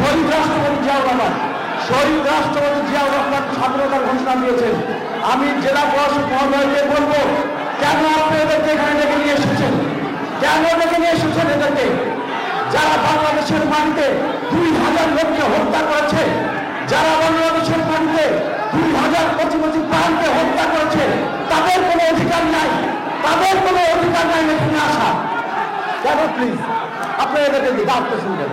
শহীদ রাষ্ট্রপতি জিয়াউর রহমান, শহীদ রাষ্ট্রপতি জিয়াউর রহমান স্বাধীনতার ঘোষণা দিয়েছেন। আমি জেলা প্রশাসক মহোদয়কে বলব, কেন আপনি এদেরকে এখানে ডেকে নিয়ে এসেছেন? কেন ডেকে নিয়ে এসেছেন এদেরকে? যারা বাংলাদেশের মাটিতে দুই হাজার লোককে হত্যা করেছে, যারা বাংলাদেশের মাটিতে দুই হাজার কচি কচি প্রাণকে হত্যা করেছে, তাদের কোনো অধিকার নাই। তাদের কোনো অধিকার নাই এখানে আসা। কেন প্লিজ আপনি এদেরকে করছেন কেন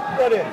আপনি অফ করেন